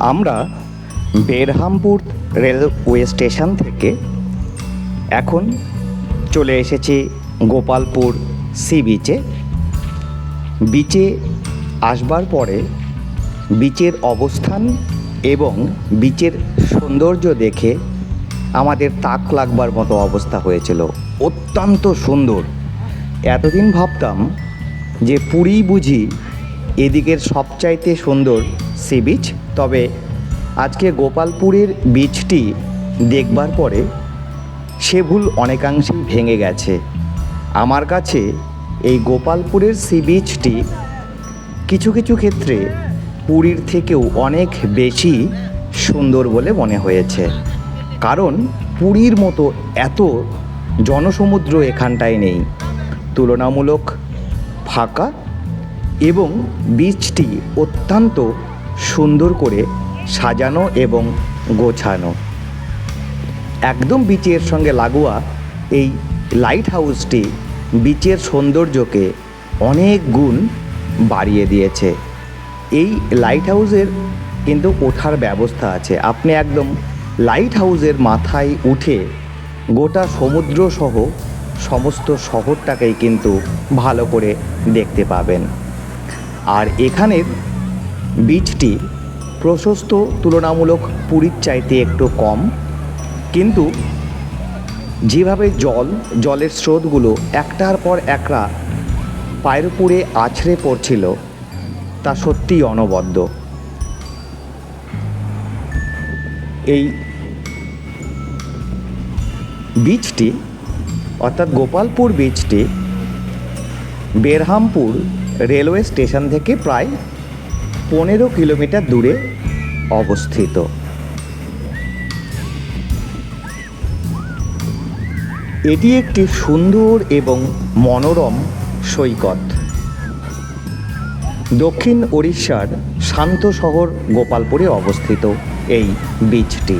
আমরা Berhampur railway station থেকে এখন চলে এসেছি গোপালপুর সি বিচে। বিচে আসবার পরে বিচের অবস্থান এবং বিচের সৌন্দর্য দেখে আমাদের তাক লাগবার মতো অবস্থা হয়েছিল। অত্যন্ত সুন্দর। এতদিন ভাবতাম যে পুরী বুঝি এদিকের সবচাইতে সুন্দর সি বিচ। তবে আজকে গোপালপুরের বিচটি দেখবার পরে সে ভুল অনেকাংশেই ভেঙে গেছে। আমার কাছে এই গোপালপুরের সি বিচটি কিছু কিছু ক্ষেত্রে পুরীর থেকেও অনেক বেশি সুন্দর বলে মনে হয়েছে। কারণ পুরীর মতো এত জনসমুদ্র এখানটায় নেই। তুলনামূলক ফাঁকা এবং বীজটি অত্যন্ত সুন্দর করে সাজানো এবং গোছানো। একদম বিচের সঙ্গে লাগোয়া এই লাইট হাউসটি বিচের সৌন্দর্যকে অনেক গুণ বাড়িয়ে দিয়েছে। এই লাইট হাউসের কিন্তু ওঠার ব্যবস্থা আছে। আপনি একদম লাইট হাউসের মাথায় উঠে গোটা সমুদ্র সহ সমস্ত শহরটাকেই কিন্তু ভালো করে দেখতে পাবেন। আর এখানের বীজটি প্রশস্ত, তুলনামূলক পুরীর চাইতে একটু কম। কিন্তু যেভাবে জল, জলের স্রোতগুলো একটার পর একটা পায়ের উপরে আছড়ে পড়ছিল, তা সত্যিই অনবদ্য। এই বীজটি, অর্থাৎ গোপালপুর বীজটি, বেরহামপুর রেলওয়ে স্টেশন থেকে প্রায় পনেরো কিলোমিটার দূরে অবস্থিত। এটি একটি সুন্দর এবং মনোরম সৈকত। দক্ষিণ ওড়িশার শান্ত শহর গোপালপুরে অবস্থিত এই বীচটি।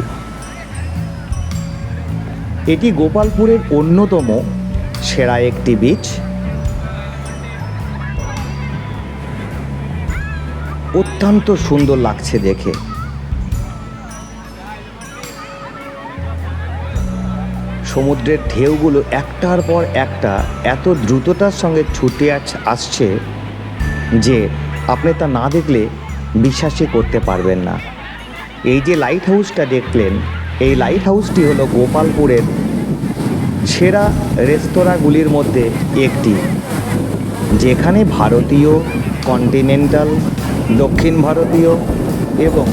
এটি গোপালপুরের অন্যতম সেরা একটি বীচ। অত্যন্ত সুন্দর লাগছে দেখে। সমুদ্রের ঢেউগুলো একটার পর একটা এত দ্রুততার সঙ্গে ছুটে আসছে যে আপনি তা না দেখলে বিশ্বাসই করতে পারবেন না। এই যে লাইট হাউসটা দেখলেন, এই লাইট হাউসটি হলো গোপালপুরের সেরা রেস্তোরাঁগুলির মধ্যে একটি, যেখানে ভারতীয় কন্টিনেন্টাল দক্ষিণ ভারতীয় এবং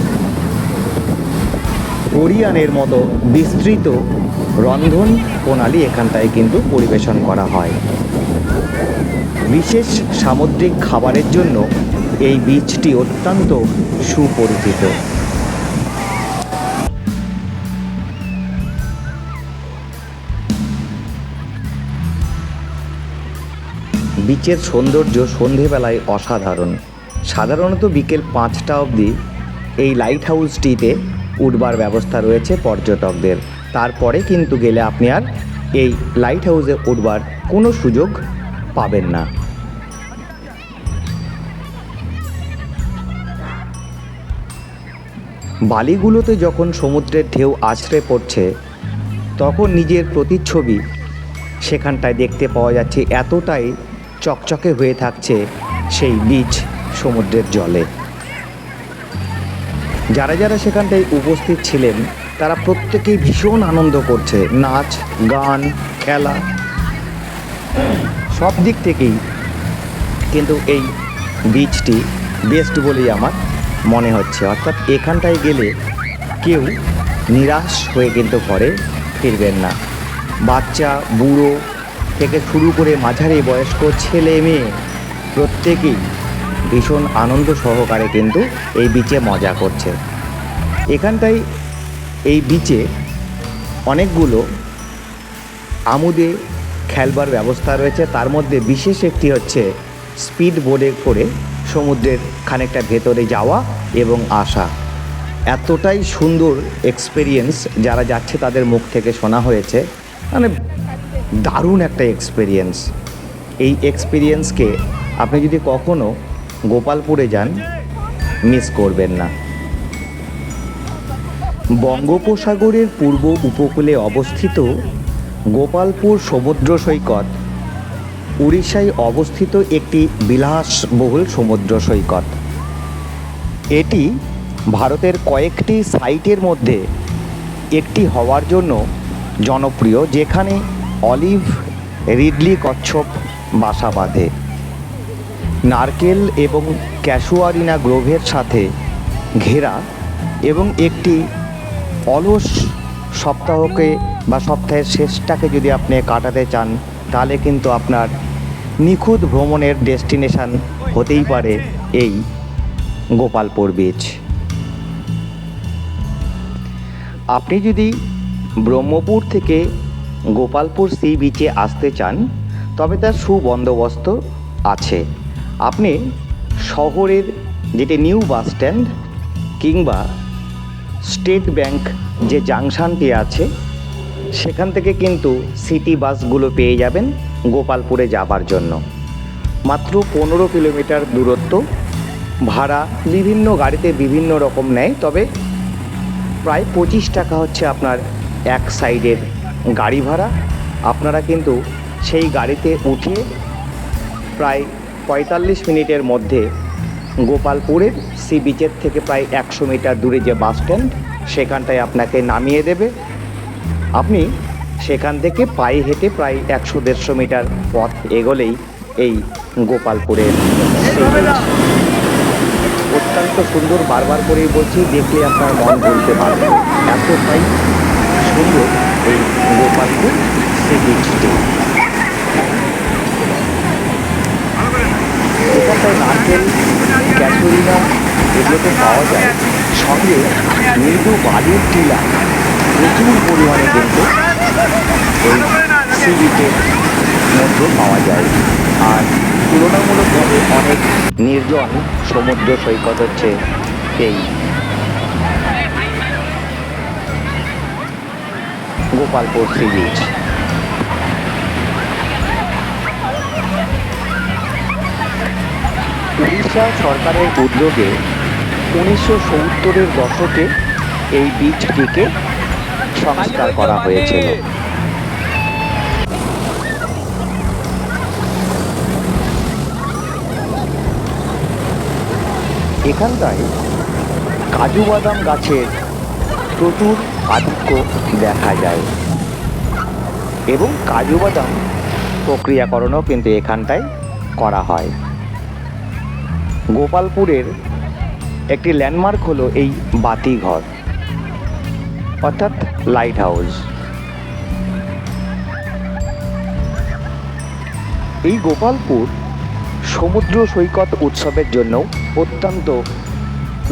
কোরিয়ানের মতো বিস্তৃত রন্ধন প্রণালী এখানটায় কিন্তু পরিবেশন করা হয়। বিশেষ সামুদ্রিক খাবারের জন্য এই বীচটি অত্যন্ত সুপরিচিত। বিচের সৌন্দর্য সন্ধেবেলায় অসাধারণ। সাধারণত বিকেল পাঁচটা অবধি এই লাইট হাউসটিতে উঠবার ব্যবস্থা রয়েছে পর্যটকদের। তারপরে কিন্তু গেলে আপনি আর এই লাইট হাউসে উঠবার কোনো সুযোগ পাবেন না। বালিগুলোতে যখন সমুদ্রের ঢেউ আছড়ে পড়ছে, তখন নিজের প্রতিচ্ছবি সেখানটায় দেখতে পাওয়া যাচ্ছে, এতটাই চকচকে হয়ে থাকছে সেই বীচ সমুদ্রের জলে। যারা যারা সেখানটায় উপস্থিত ছিলেন, তারা প্রত্যেকেই ভীষণ আনন্দ করছে। নাচ, গান, খেলা, সব দিক থেকেই। কিন্তু এই বীচটি বেস্ট বলেই আমার মনে হচ্ছে। অর্থাৎ এখানটায় গেলে কেউ নিরাশ হয়ে কিন্তু ঘরে ফিরবেন না। বাচ্চা, বুড়ো থেকে শুরু করে মাঝারি বয়স্ক, ছেলে, মেয়ে, প্রত্যেকেই ভীষণ আনন্দ সহকারে কিন্তু এই বিচে মজা করছে। এখানটায় এই বিচে অনেকগুলো আমুদে খেলবার ব্যবস্থা রয়েছে। তার মধ্যে বিশেষ একটি হচ্ছে স্পিড বোর্ডে করে সমুদ্রের খানিকটা ভেতরে যাওয়া এবং আসা। এতটাই সুন্দর এক্সপেরিয়েন্স যারা যাচ্ছে তাদের মুখ থেকে শোনা হয়েছে। মানে দারুণ একটা এক্সপেরিয়েন্স এই এক্সপিরিয়েন্সকে আপনি যদি কখনো গোপালপুরে যান মিস করবেন না। বঙ্গোপসাগরের পূর্ব উপকূলে অবস্থিত গোপালপুর সমুদ্র সৈকত, উড়িষ্যায় অবস্থিত একটি বিলাসবহুল সমুদ্র সৈকত। এটি ভারতের কয়েকটি সাইটের মধ্যে একটি হওয়ার জন্য জনপ্রিয়, যেখানে অলিভ, রিডলি কচ্ছপ বাসা বাঁধে। নারকেল এবং ক্যাশুয়ারিনা গ্রোভের সাথে ঘেরা এবং একটি অলস সপ্তাহকে বা সপ্তাহের শেষটাকে যদি আপনি কাটাতে চান, তাহলে কিন্তু আপনার নিখুঁত ভ্রমণের ডেস্টিনেশন হতেই পারে এই গোপালপুর বিচ আপনি যদি ব্রহ্মপুর থেকে গোপালপুর সি বিচে আসতে চান, তবে তার সুবন্দোবস্ত আছে। আপনি শহরের যেটি নিউ বাস স্ট্যান্ড কিংবা স্টেট ব্যাংক যে জাংশনটি আছে, সেখান থেকে কিন্তু সিটি বাসগুলো পেয়ে যাবেন গোপালপুরে যাবার জন্য। মাত্র পনেরো কিলোমিটার দূরত্ব, ভাড়া বিভিন্ন গাড়িতে বিভিন্ন রকম নেয়, তবে প্রায় পঁচিশ টাকা হচ্ছে আপনার এক সাইডের গাড়ি ভাড়া। আপনারা কিন্তু সেই গাড়িতে উঠে প্রায় পঁয়তাল্লিশ মিনিটের মধ্যে গোপালপুরের সি বিচের থেকে প্রায় একশো মিটার দূরে যে বাস স্ট্যান্ড, সেখানটায় আপনাকে নামিয়ে দেবে। আপনি সেখান থেকে পায়ে হেঁটে প্রায় একশো দেড়শো মিটার পথ এগোলেই এই গোপালপুরের অত্যন্ত সুন্দর বারবার করেই বলছি, দেখলে আপনার মন বলতে পারবে। এতটাই সুন্দর এই গোপালপুর সি বিচটি এখানটায় নারকেল ক্যাসুরিনা এগুলো তো পাওয়া যায়। সঙ্গে মৃদু বালির টিলা প্রচুর পরিমাণে কিন্তু এই সি বিচের মধ্যে পাওয়া যায়। আর তুলনামূলকভাবে অনেক নির্জন সমুদ্র সৈকত হচ্ছে এই। গোপালপুর সি বিচ উড়িষ্যা সরকারের উদ্যোগে উনিশশো সত্তরের দশকে এই বীজটিকে সংস্কার করা হয়েছিল। এখানটায় কাজু বাদাম গাছের প্রচুর আধিক্য দেখা যায়। এবং কাজু বাদাম প্রক্রিয়াকরণও কিন্তু এখানটায় করা হয়। গোপালপুরের একটি ল্যান্ডমার্ক হলো এই বাতিঘর, অর্থাৎ লাইট হাউস এই গোপালপুর সমুদ্র সৈকত উৎসবের জন্য অত্যন্ত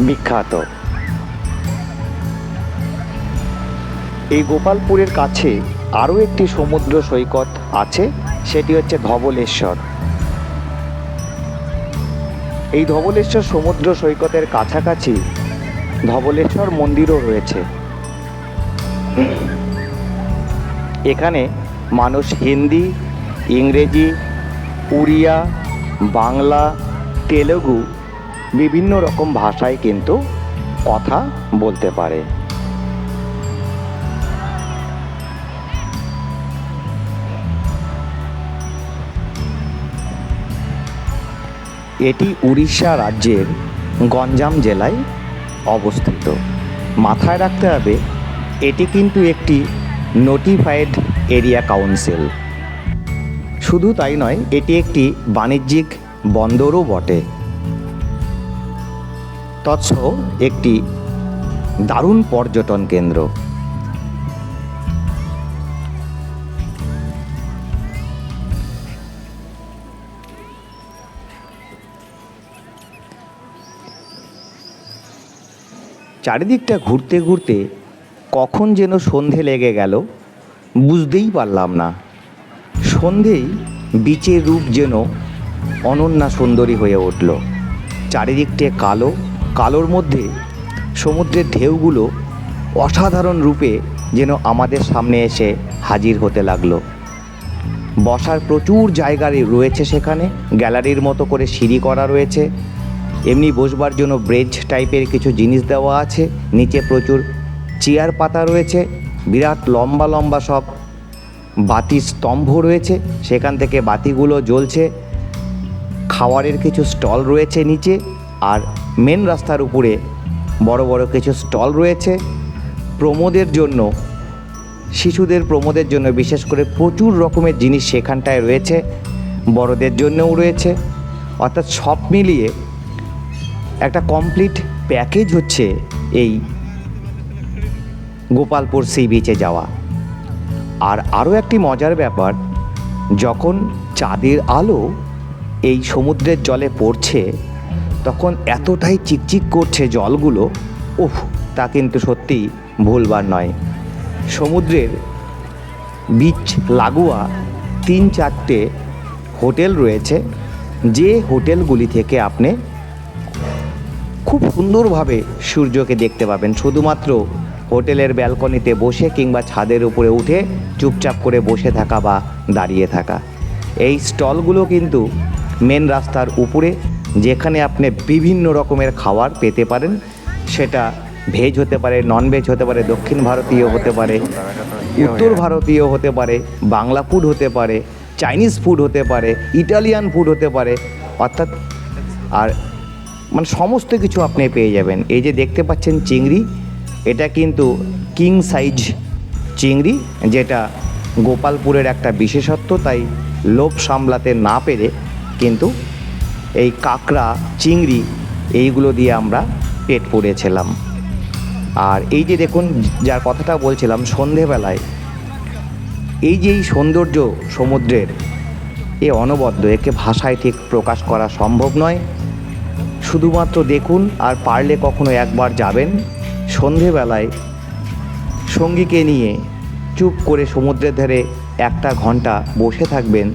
বিখ্যাত। এই গোপালপুরের কাছে আরও একটি সমুদ্র সৈকত আছে, সেটি হচ্ছে ধবলেশ্বর। এই ধবলেশ্বর সমুদ্র সৈকতের কাছাকাছি ধবলেশ্বর মন্দিরও রয়েছে। এখানে মানুষ হিন্দি, ইংরেজি, উড়িয়া, বাংলা, তেলেগু বিভিন্ন রকম ভাষায় কিন্তু কথা বলতে পারে। এটি উড়িষ্যা রাজ্যের গঞ্জাম জেলায় অবস্থিত। মাথায় রাখতে হবে, এটি কিন্তু একটি নোটিফাইড এরিয়া কাউন্সিল শুধু তাই নয়, এটি একটি বাণিজ্যিক বন্দরও বটে। তৎসহ একটি দারুণ পর্যটন কেন্দ্র। চারিদিকটা ঘুরতে ঘুরতে কখন যেন সন্ধে লেগে গেল, বুঝতেই পারলাম না। সন্ধেই বিচের রূপ যেন অনন্যা সুন্দরী হয়ে উঠল। চারিদিকটে কালো, কালোর মধ্যে সমুদ্রের ঢেউগুলো অসাধারণ রূপে যেন আমাদের সামনে এসে হাজির হতে লাগল। বসার প্রচুর জায়গা রয়েছে সেখানে, গ্যালারির মতো করে সিঁড়ি করা রয়েছে। এমনি বসবার জন্য ব্রেজ টাইপের কিছু জিনিস দেওয়া আছে। নিচে প্রচুর চেয়ার পাতা রয়েছে, বিরাট লম্বা লম্বা সব বাতির স্তম্ভ রয়েছে, সেখান থেকে বাতিগুলো জ্বলছে। খাওয়ারের কিছু স্টল রয়েছে নিচে, আর মেন রাস্তার উপরে বড় বড় কিছু স্টল রয়েছে। প্রমোদের জন্য, শিশুদের প্রমোদের জন্য বিশেষ করে প্রচুর রকমের জিনিস সেখানটায় রয়েছে, বড়দের জন্যও রয়েছে। অর্থাৎ সব মিলিয়ে একটা কমপ্লিট প্যাকেজ হচ্ছে এই গোপালপুর সি বিচে যাওয়া। আর আরও একটি মজার ব্যাপার, যখন চাঁদের আলো এই সমুদ্রের জলে পড়ছে, তখন এতটাই চিকচিক করছে জলগুলো, উফ, তা কিন্তু সত্যি ভুলবার নয়। সমুদ্রের বিচ লাগোয়া তিন চারটে হোটেল রয়েছে, যে হোটেলগুলি থেকে আপনি খুব সুন্দরভাবে সূর্যকে দেখতে পাবেন। শুধুমাত্র হোটেলের ব্যালকনিতে বসে কিংবা ছাদের উপরে উঠে চুপচাপ করে বসে থাকা বা দাঁড়িয়ে থাকা। এই স্টলগুলো কিন্তু মেন রাস্তার উপরে, যেখানে আপনি বিভিন্ন রকমের খাবার পেতে পারেন। সেটা ভেজ হতে পারে নন ভেজ হতে পারে, দক্ষিণ ভারতীয় হতে পারে, উত্তর ভারতীয় হতে পারে, বাংলা ফুড হতে পারে চাইনিজ ফুড হতে পারে ইটালিয়ান ফুড হতে পারে, অর্থাৎ আর মানে সমস্ত কিছু আপনি পেয়ে যাবেন। এই যে দেখতে পাচ্ছেন চিংড়ি, এটা কিন্তু কিং সাইজ চিংড়ি, যেটা গোপালপুরের একটা বিশেষত্ব, তাই লোভ সামলাতে না পেরে কিন্তু এই কাঁকড়া, চিংড়ি, এইগুলো দিয়ে আমরা পেট পুড়েছিলাম আর এই যে দেখুন, যার কথাটা বলছিলাম সন্ধেবেলায়, এই যে এই সৌন্দর্য সমুদ্রের, এ অনবদ্য, একে ভাষায় ঠিক প্রকাশ করা সম্ভব নয়। শুধুমাত্র দেখুন আর পারলে কখনো একবার যাবেন। সন্ধেবেলায় সঙ্গীকে নিয়ে চুপ করে সমুদ্রের ধারে একটা ঘণ্টা বসে থাকবেন,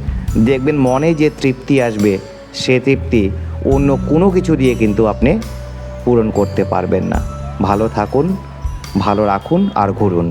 দেখবেন মনে যে তৃপ্তি আসবে, সে তৃপ্তি অন্য কোনো কিছু দিয়ে কিন্তু আপনি পূরণ করতে পারবেন না। ভালো থাকুন, ভালো রাখুন আর ঘুরুন।